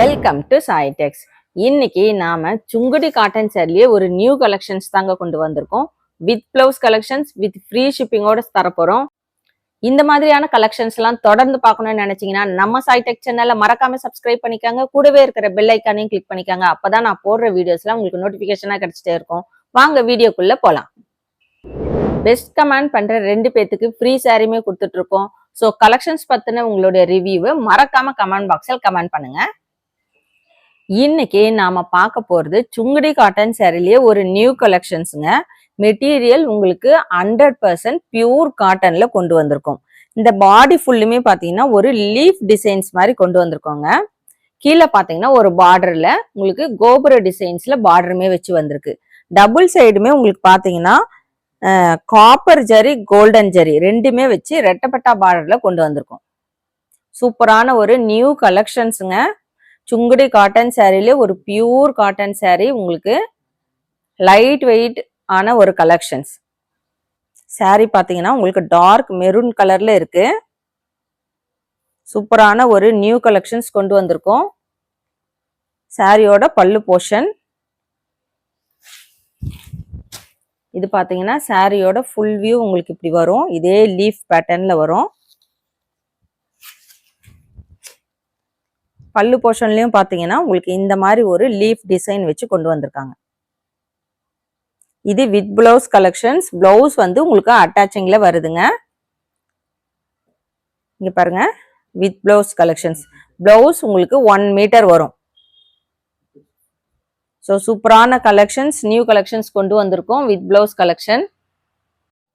Welcome to சாய்டெக்ஸ் இன்னைக்கு நாம Sungudi cotton சேர்லயே ஒரு நியூ கலெக்ஷன்ஸ் தாங்க கொண்டு வந்திருக்கோம். With blouse collections with free ஷிப்பிங்கோட தரப்போறோம். இந்த மாதிரியான கலெக்ஷன்ஸ் எல்லாம் தொடர்ந்து பார்க்கணும்னு நினைச்சீங்கன்னா நம்ம சாய்டெக் சேனல்ல மறக்காம சப்ஸ்கிரைப் பண்ணிக்காங்க. கூடவே இருக்கிற பெல் ஐக்கானையும் கிளிக் பண்ணிக்காங்க. அப்பதான் நான் போடுற வீடியோஸ்லாம் உங்களுக்கு நோட்டிபிகேஷனா கிடைச்சிட்டே இருக்கும். வாங்க வீடியோக்குள்ள போலாம். பெஸ்ட் கமெண்ட் பண்ற ரெண்டு பேத்துக்கு ஃப்ரீ சாரியுமே கொடுத்துட்டு இருக்கோம். ஸோ கலெக்ஷன்ஸ் பத்தின உங்களுடைய ரிவ்யூவை மறக்காம கமெண்ட் பாக்ஸில் கமெண்ட் பண்ணுங்க. இன்னைக்கு நாம பார்க்க போறது சுங்குடி காட்டன் சேரிலேயே ஒரு நியூ கலெக்ஷன்ஸுங்க மெட்டீரியல் உங்களுக்கு ஹண்ட்ரட் பர்சன்ட் பியூர் காட்டன்ல கொண்டு வந்திருக்கோம். இந்த பாடி ஃபுல்லுமே பார்த்தீங்கன்னா ஒரு லீஃப் டிசைன்ஸ் மாதிரி கொண்டு வந்திருக்கோங்க. கீழே பார்த்தீங்கன்னா ஒரு பார்டர்ல உங்களுக்கு கோபுர டிசைன்ஸ்ல பார்டருமே வச்சு வந்திருக்கு. டபுள் சைடுமே உங்களுக்கு பார்த்தீங்கன்னா காப்பர் ஜரி கோல்டன் ஜரி ரெண்டுமே வச்சு ரெட்டப்பட்டா பார்டர்ல கொண்டு வந்திருக்கோம். சூப்பரான ஒரு நியூ கலெக்ஷன்ஸுங்க சுங்குடி காட்டன் சேரீலே ஒரு பியூர் காட்டன் சேரீ உங்களுக்கு லைட் வெயிட் ஆன ஒரு கலெக்ஷன்ஸ் saree பார்த்தீங்கன்னா உங்களுக்கு டார்க் மெரூன் கலரில் இருக்கு. சூப்பரான ஒரு நியூ கலெக்ஷன்ஸ் கொண்டு வந்திருக்கோம். சாரியோட பல்லு போர்ஷன் இது பார்த்தீங்கன்னா சாரியோட ஃபுல் வியூ உங்களுக்கு இப்படி வரும். இதே லீஃப் பேட்டர்னில் வரும். பல்லு போர்ஷன்லையும் பார்த்தீங்கன்னா உங்களுக்கு இந்த மாதிரி ஒரு லீஃப் டிசைன் வச்சு கொண்டு வந்திருக்காங்க. இது வித் பிளவுஸ் கலெக்ஷன்ஸ். பிளவுஸ் வந்து உங்களுக்கு அட்டாச்சிங்ல வருதுங்க. இங்க பாருங்க. With blouse collections. பிளவுஸ் உங்களுக்கு ஒன் மீட்டர் வரும். ஸோ சூப்பரான கலெக்ஷன்ஸ். நியூ கலெக்ஷன்ஸ் கொண்டு வந்திருக்கோம். With blouse collection.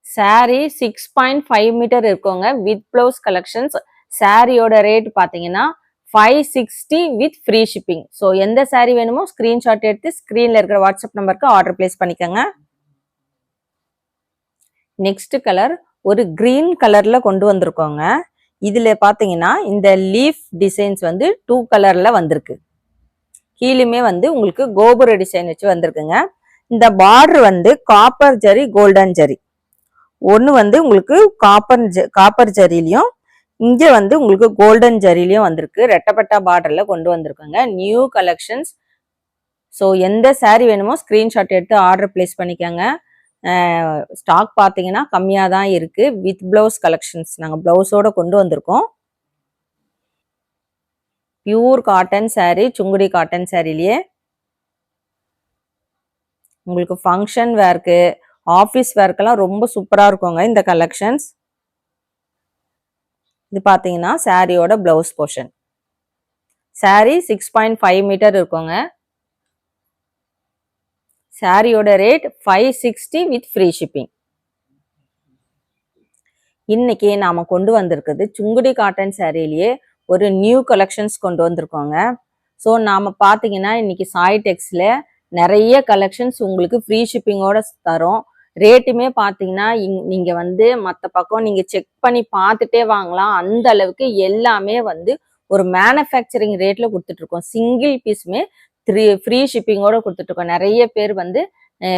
Sari six point five metre இருக்குங்க. With blouse collections. சாரியோட ரேட் பார்த்தீங்கன்னா five sixty with free shipping so எந்த சாரீ வேணுமோ ஸ்க்ரீன்ஷாட் எடுத்து ஸ்க்ரீனில் இருக்கிற வாட்ஸ்அப் நம்பருக்கு ஆர்டர் பிளேஸ் பண்ணிக்கோங்க. நெக்ஸ்ட் கலர் ஒரு கிரீன் கலரில் கொண்டு வந்திருக்கோங்க. இதில் பார்த்தீங்கன்னா இந்த லீஃப் டிசைன்ஸ் வந்து டூ கலரில் வந்திருக்கு. கீழுமே வந்து உங்களுக்கு கோபுர டிசைன் வச்சு வந்திருக்குங்க. இந்த பார்டர் வந்து காப்பர் ஜரி கோல்டன் ஜரி. ஒன்று வந்து உங்களுக்கு காப்பர் காப்பர் ஜரிலையும் இங்கே வந்து உங்களுக்கு கோல்டன் ஜரிலையும் வந்திருக்கு. ரெட்டப்பட்டா பார்டரில் கொண்டு வந்திருக்குங்க. நியூ கலெக்ஷன்ஸ் ஸோ எந்த சாரீ வேணுமோ ஸ்க்ரீன்ஷாட் எடுத்து ஆர்டர் பிளேஸ் பண்ணிக்கோங்க. ஸ்டாக் பார்த்தீங்கன்னா கம்மியாக தான் இருக்குது வித் ப்ளவுஸ் கலெக்ஷன்ஸ் நாங்கள் ப்ளவுஸோடு கொண்டு வந்திருக்கோம். Pure cotton sari Sungudi cotton சாரிலேயே உங்களுக்கு ஃபங்க்ஷன் வேர்க்கு ஆஃபீஸ் வேர்க்கெல்லாம் ரொம்ப சூப்பராக இருக்குங்க இந்த கலெக்ஷன்ஸ் இது பார்த்தீங்கன்னா சாரியோட blouse portion sari six point five metre இருக்குங்க. சாரியோட rate five sixty with free shipping இன்னைக்கு நாம கொண்டு வந்திருக்குது சுங்குடி காட்டன் சாரிலேயே ஒரு நியூ கலெக்ஷன்ஸ் கொண்டு வந்திருக்கோங்க. ஸோ நாம பார்த்தீங்கன்னா இன்னைக்கு சாய் டெக்ஸ்ல நிறைய கலெக்ஷன்ஸ் உங்களுக்கு ஃப்ரீ ஷிப்பிங்கோட தரோம். ரேட்டுமே பார்த்தீங்கன்னா இங் நீங்கள் வந்து மற்ற பக்கம் நீங்கள் செக் பண்ணி பார்த்துட்டே வாங்கலாம். அந்த அளவுக்கு எல்லாமே வந்து ஒரு மேனுஃபேக்சரிங் ரேட்டில் கொடுத்துட்ருக்கோம் சிங்கிள் பீஸுமே த்ரீ ஃப்ரீ ஷிப்பிங்கோட கொடுத்துட்ருக்கோம் நிறைய பேர் வந்து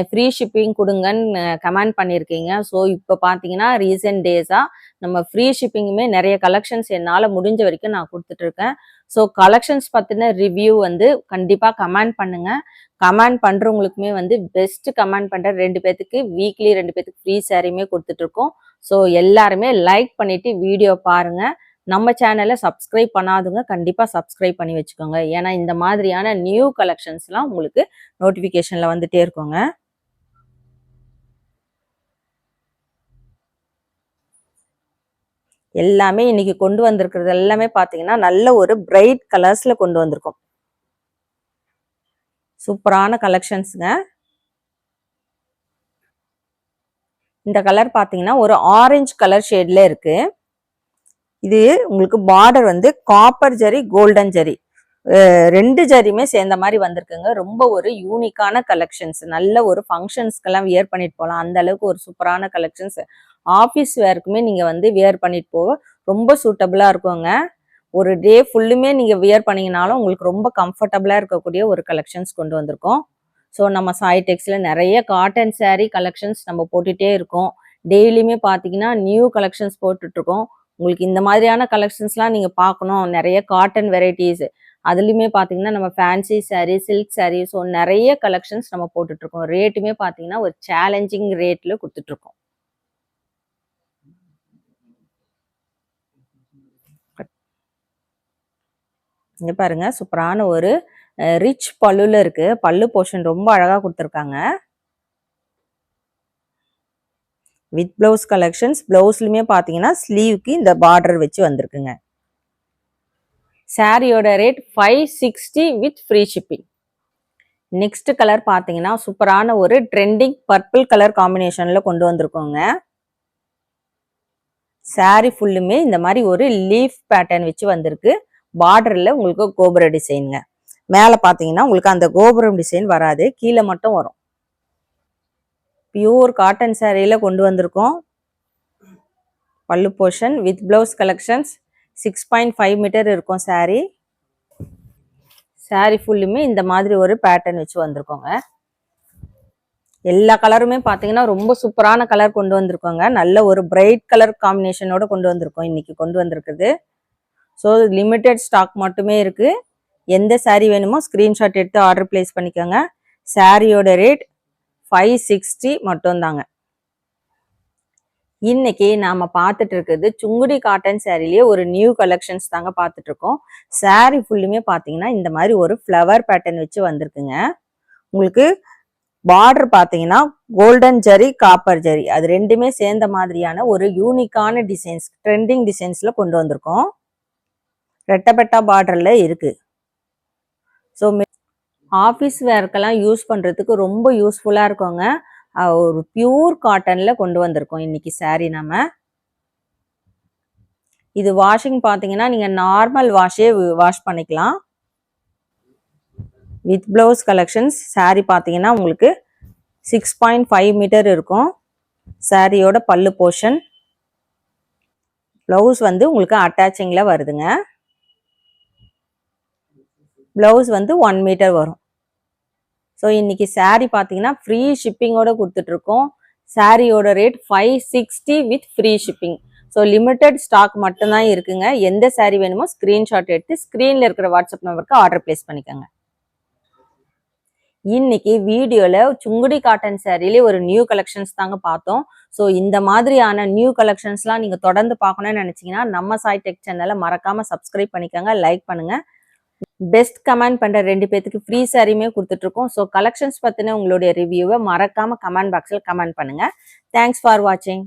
ஃப்ரீ ஷிப்பிங் கொடுங்கன்னு கமெண்ட் பண்ணியிருக்கீங்க ஸோ இப்போ பார்த்தீங்கன்னா ரீசெண்ட் டேஸாக நம்ம ஃப்ரீ ஷிப்பிங்குமே நிறைய கலெக்ஷன்ஸ் என்னால் முடிஞ்ச வரைக்கும் நான் கொடுத்துட்ருக்கேன். ஸோ கலெக்ஷன்ஸ் பற்றின ரிவ்யூ வந்து கண்டிப்பாக கமெண்ட் பண்ணுங்கள் கமெண்ட் பண்ணுறவங்களுக்குமே வந்து பெஸ்ட்டு கமெண்ட் பண்ணுற ரெண்டு பேத்துக்கு வீக்லி ரெண்டு பேத்துக்கு ஃப்ரீ சாரியுமே கொடுத்துட்ருக்கோம். ஸோ எல்லாருமே லைக் பண்ணிவிட்டு வீடியோ பாருங்கள் நம்ம சேனலை சப்ஸ்கிரைப் பண்ணாதுங்க கண்டிப்பாக சப்ஸ்கிரைப் பண்ணி வச்சுக்கோங்க. ஏன்னா இந்த மாதிரியான நியூ கலெக்ஷன்ஸ்லாம் உங்களுக்கு நோட்டிஃபிகேஷனில் வந்துட்டே இருக்குங்க. எல்லாமே இன்னைக்கு கொண்டு வந்திருக்கிறது எல்லாமே பார்த்தீங்கன்னா நல்ல ஒரு பிரைட் கலர்ஸில் கொண்டு வந்திருக்கோம். சூப்பரான கலெக்ஷன்ஸுங்க இந்த கலர் பார்த்தீங்கன்னா ஒரு ஆரஞ்சு கலர் ஷேட்ல இருக்குது இது உங்களுக்கு பார்டர் வந்து காப்பர் ஜரி கோல்டன் ஜரி. ரெண்டு ஜரியுமே சேர்ந்த மாதிரி வந்திருக்குங்க. ரொம்ப ஒரு யூனிக்கான கலெக்ஷன்ஸ் நல்ல ஒரு ஃபங்க்ஷன்ஸ்க்கெல்லாம் வியர் பண்ணிட்டு போகலாம். அந்த அளவுக்கு ஒரு சூப்பரான கலெக்ஷன்ஸ் ஆஃபீஸ் வேர்க்குமே நீங்கள் வந்து வியர் பண்ணிட்டு போக ரொம்ப சூட்டபிளாக இருக்குங்க. ஒரு டே ஃபுல்லுமே நீங்கள் வியர் பண்ணிங்கனாலும் உங்களுக்கு ரொம்ப கம்ஃபர்டபுளாக இருக்கக்கூடிய ஒரு கலெக்ஷன்ஸ் கொண்டு வந்திருக்கோம். ஸோ நம்ம சாய் நிறைய காட்டன் சேரீ கலெக்ஷன்ஸ் நம்ம போட்டுகிட்டே இருக்கோம். டெய்லியுமே பார்த்தீங்கன்னா நியூ கலெக்ஷன்ஸ் போட்டுட்ருக்கோம் உங்களுக்கு இந்த மாதிரியான கலெக்ஷன்ஸ்லாம் நீங்கள் பார்க்கணும். நிறைய காட்டன் வெரைட்டிஸ் அதுலேயுமே பார்த்தீங்கன்னா நம்ம fancy sari silk sari so நிறைய கலெக்ஷன்ஸ் நம்ம போட்டுட்ருக்கோம். ரேட்டுமே பார்த்தீங்கன்னா ஒரு சேலஞ்சிங் ரேட்டில் கொடுத்துட்ருக்கோம். இங்க பாருங்க சூப்பரான ஒரு ரிச் பல்லுல இருக்கு. பல்லு போர்ஷன் ரொம்ப அழகா கொடுத்துருக்காங்க. வித் பிளவுஸ் கலெக்ஷன்ஸ் பிளவுஸ்லயுமே பாத்தீங்கன்னா ஸ்லீவ்க்கு இந்த பார்டர் வச்சு வந்திருக்குங்க. சாரியோட rate five sixty with free shipping next colour பாத்தீங்கன்னா சூப்பரான ஒரு ட்ரெண்டிங் பர்பிள் கலர் காம்பினேஷன்ல கொண்டு வந்திருக்கோங்க. Saree ஃபுல்லுமே இந்த மாதிரி ஒரு லீஃப் பேட்டர்ன் வச்சு வந்திருக்கு. பார்டர்ல உங்களுக்கு கோபுர டிசைனுங்க மேல பாத்தீங்கன்னா உங்களுக்கு அந்த கோபுரம் டிசைன் வராது. கீழே மட்டும் வரும். பியூர் காட்டன் சேரீயில் கொண்டு வந்திருக்கோம். பல்லு portion with blouse collections six point five metre இருக்கும் சாரீ சாரீ ஃபுல்லுமே இந்த மாதிரி ஒரு பேட்டர்ன் வச்சு வந்திருக்கோங்க. எல்லா கலருமே பார்த்தீங்கன்னா ரொம்ப சூப்பரான கலர் கொண்டு வந்திருக்கோங்க. நல்ல ஒரு பிரைட் கலர் காம்பினேஷனோட கொண்டு வந்திருக்கோம் இன்னைக்கு கொண்டு வந்திருக்குது ஸோ லிமிட்டெட் ஸ்டாக் மட்டுமே இருக்குது எந்த சாரீ வேணுமோ ஸ்க்ரீன்ஷாட் எடுத்து ஆர்டர் பிளேஸ் பண்ணிக்கோங்க. சாரியோட ரேட் ஃபைவ் சிக்ஸ்டி மட்டும்தாங்க. இன்னைக்கு நாம பார்த்துட்டு இருக்குது சுங்குடி காட்டன் சாரிலேயே ஒரு நியூ கலெக்ஷன்ஸ் தாங்க பார்த்துட்டு இருக்கோம். saree ஃபுல்லுமே பார்த்தீங்கன்னா இந்த மாதிரி ஒரு ஃப்ளவர் பேட்டர்ன் வச்சு வந்திருக்குங்க. உங்களுக்கு பார்டர் பார்த்தீங்கன்னா கோல்டன் ஜரி காப்பர் ஜரி அது ரெண்டுமே சேர்ந்த மாதிரியான ஒரு யூனிக்கான டிசைன்ஸ் ட்ரெண்டிங் டிசைன்ஸ்ல கொண்டு வந்திருக்கோம். ரெட்டப்பெட்டா பார்டர்ல இருக்கு. ஸோ ஆஃபீஸ் வேர்க்கெல்லாம் யூஸ் பண்ணுறதுக்கு ரொம்ப யூஸ்ஃபுல்லாக இருக்குங்க. ஒரு பியூர் காட்டனில் கொண்டு வந்திருக்கோம் இன்னைக்கு சாரீ நம்ம இது வாஷிங் பார்த்தீங்கன்னா நீங்கள் நார்மல் வாஷே வாஷ் பண்ணிக்கலாம். வித் ப்ளவுஸ் கலெக்ஷன்ஸ் சாரீ பார்த்தீங்கன்னா உங்களுக்கு சிக்ஸ் பாயிண்ட் ஃபைவ் மீட்டர் இருக்கும். சாரியோட பல்லு போர்ஷன். ப்ளவுஸ் வந்து உங்களுக்கு அட்டாச்சிங்கில் வருதுங்க. ப்ளவுஸ் வந்து ஒன் மீட்டர் வரும். ஸோ இன்றைக்கி saree பார்த்தீங்கன்னா ஃப்ரீ ஷிப்பிங்கோட கொடுத்துட்ருக்கோம் சாரியோட rate five sixty with free shipping so limited stock மட்டும்தான் இருக்குங்க. எந்த சாரீ வேணுமோ ஸ்க்ரீன்ஷாட் எடுத்து ஸ்க்ரீனில் இருக்கிற வாட்ஸ்அப் நம்பருக்கு ஆர்டர் பிளேஸ் பண்ணிக்கோங்க. இன்னைக்கு வீடியோல சுங்குடி காட்டன் சாரிலே ஒரு நியூ கலெக்ஷன்ஸ் தாங்க பார்த்தோம். ஸோ இந்த மாதிரியான நியூ கலெக்ஷன்ஸ்லாம் நீங்க தொடர்ந்து பார்க்கணும்னு நினைச்சீங்கன்னா நம்ம சாய் டெக் சேனலை மறக்காம சப்ஸ்கிரைப் பண்ணிக்கோங்க லைக் பண்ணுங்க. பெஸ்ட் கமெண்ட் பண்ற ரெண்டு பேத்துக்கு ஃப்ரீ சாரியுமே கொடுத்துட்ருக்கோம். ஸோ கலெக்ஷன்ஸ் பத்தின உங்களுடைய ரிவ்யூவை மறக்காம கமெண்ட் பாக்ஸில் கமெண்ட் பண்ணுங்க. தேங்க்ஸ் ஃபார் வாட்சிங்